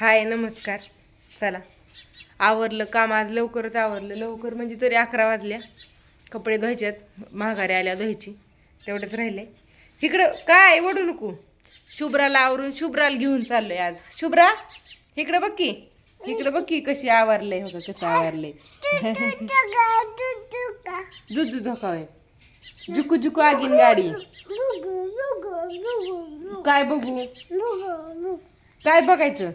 हाय नमस्कार. चला. आवरलं काम आज लवकरच आवरलं. लवकर म्हणजे तरी अकरा वाजल्या. कपडे धुवायच्यात माघारी आल्या धुवायची. तेवढंच राहिले इकडं काय? ओढू नको. शुभ्राला आवरून शुभ्राला घेऊन चाललो आहे आज. शुभ्रा इकडं बघ की. इकडं बघ की कशी आवरलंय. हो का कसं आवरलंय. दूध दूध धोकावय. जुकू जुकू आगीन गाडी. काय बघू? काय बघायचं?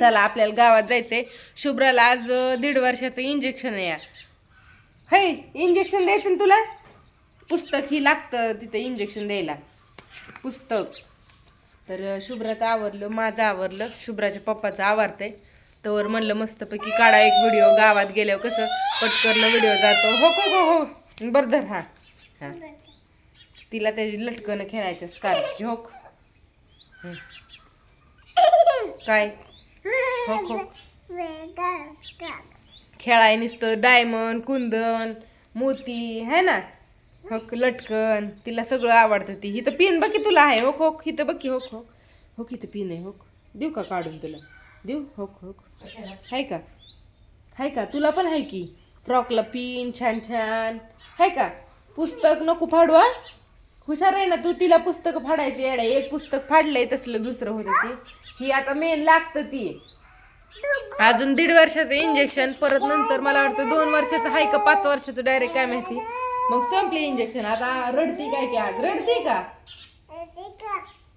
चला आपल्याला गावात जायचंय. शुभ्राला आज दीड वर्षाचं इंजेक्शन आहे है इंजेक्शन द्यायचं ना तुला? पुस्तक ही लागतं तिथं इंजेक्शन द्यायला. पुस्तक. तर शुभ्राचं आवरलं माझं आवरलं. शुभ्राच्या पप्पाचं आवरतंय. तर म्हणलं मस्तपैकी काढा एक व्हिडिओ गावात गेल्यावर कसं पटकरनं व्हिडिओ जातो. हो हो हो हो. बरं धर हा. हा. तिला त्याची लटकन खेळायचं स्कार्फ झोक. काय? हो हो खेळाय नुसतं डायमंड कुंदन मोती है ना? होक लटकन तिला सगळं आवडतं ती. हिथं पिन बघी तुला आहे. हो हो हिथं बघ की हो हो हो इथं पिन आहे. हो देऊ का काढून तुला? देऊ? होक होक. आहे का? आहे का? तुला पण आहे की? फ्रॉकला पिन छान छान. आहे का? पुस्तक नको फाडवा हुशार आहे ना तू तिला पुस्तक फाडायची येडा. एक पुस्तक फाडलंय तसलं दुसरं होतं ती. ही आता मेन लागतं ती. अजून दीड वर्षाचं इंजेक्शन परत नंतर मला वाटतं दोन वर्षाचं आहे का पाच वर्षाचं डायरेक्ट काय माहिती. मग संपली इंजेक्शन आता रडती काय की आज? रडती का?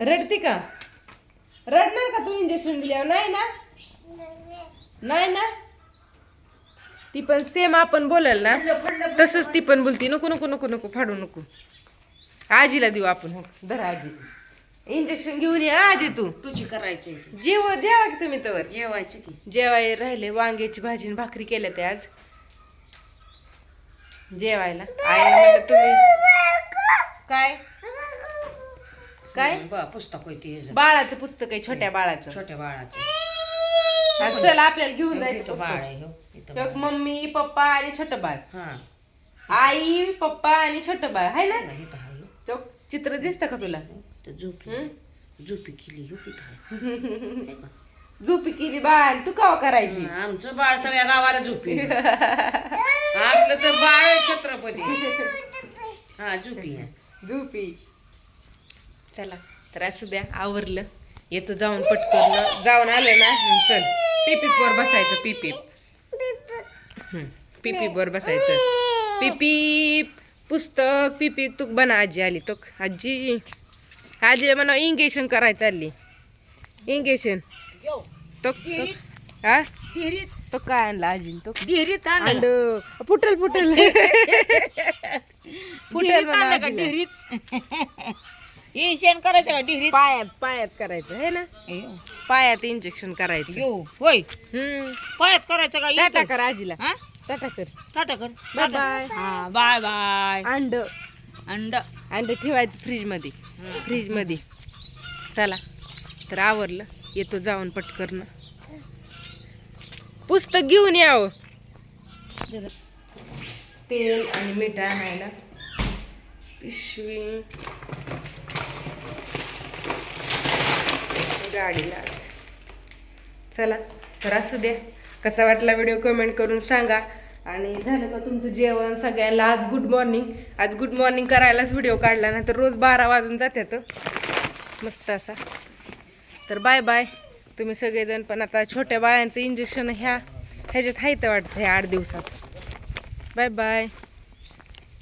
रडती का? रडणार का तू इंजेक्शन दिल्यावर? नाही ना? नाही ना? ती पण सेम आपण बोलाल ना. तसंच ती पण बोलती. नको नको नको नको फाडू नको. आजीला देऊ आपण हो. धर आजी. इंजेक्शन घेऊन या आजी तू. तुझी करायची. जेव जेवा की तुम्ही तर जेवायचं की. जेवाय राहिले वांग्याची भाजी आणि भाकरी केल्या ते आज. जेवायला. आईला म्हणलं तुम्ही काय? काय? बा पुस्तक बाळाचं पुस्तक आहे छोट्या बाळाचं. छोट्या बाळाचं. चल आपल्याला घेऊन जायचं बाळ पुस्तक. आहे हो. इथं एक बाळ. मम्मी पप्पा आणि छोटं बाळ. हा. आई पप्पा आणि छोटं बाळ. आहे ना? इथं आहे हो. चित्र दिसतं का तुला? तर झोपी? झोपी केली? झोपी केली बाळ तू कावा करायची? आमचं बाळ सगळ्या गावाला झोपी. असलं तर बाळ छत्रपती. हा झोपी. झोपी. चला तर असू द्या आवरलं. येतो जाऊन पटकन. जाऊन आलं ना? चल. पिपीप वर बसायचं पिपीप. पिपीप वर बसायचं. पिपीप. पुस्तक पिपीप तू बना आजी आली तो आजी आजीला म्हणा इंगेशन करायचं चालली इंगेशन तो. हा? तो काय आणला आजीन तो विहिरीत अंड आणलं. फुटल फुटल. फुटल म्हणा. विहिरीत इंजेक्शन करायचं का विहिरीत पायात पायात करायचं है ना? पायात इंजेक्शन करायचं. होय. पायात करायचं का? कर आजीला. हा? टाटा कर. टाटा कर. बाय. बाय हा बाय बाय अंड. अंड. अंड ठेवायचं फ्रीजमध्ये फ्रीजमध्ये चला. तर आवरलं. येतो जाऊन पटकन. पुस्तक घेऊन यावं तेल आणि मीठ आणायला. पिशवी. गाडीला. चला. तर असू द्या. कसा वाटला व्हिडिओ कमेंट करून सांगा. आणि झालं का तुमचं जेवण सगळ्यांना? आज गुड मॉर्निंग आज गुड मॉर्निंग करायलाच व्हिडिओ काढला ना तर रोज बारा वाजून जातात मस्त असा. तर बाय बाय तुम्ही सगळेजण पण आता छोट्या बाळांचं इंजेक्शन ह्या ह्याच्यात आहे तर वाटतं ह्या आठ दिवसात. Bye bye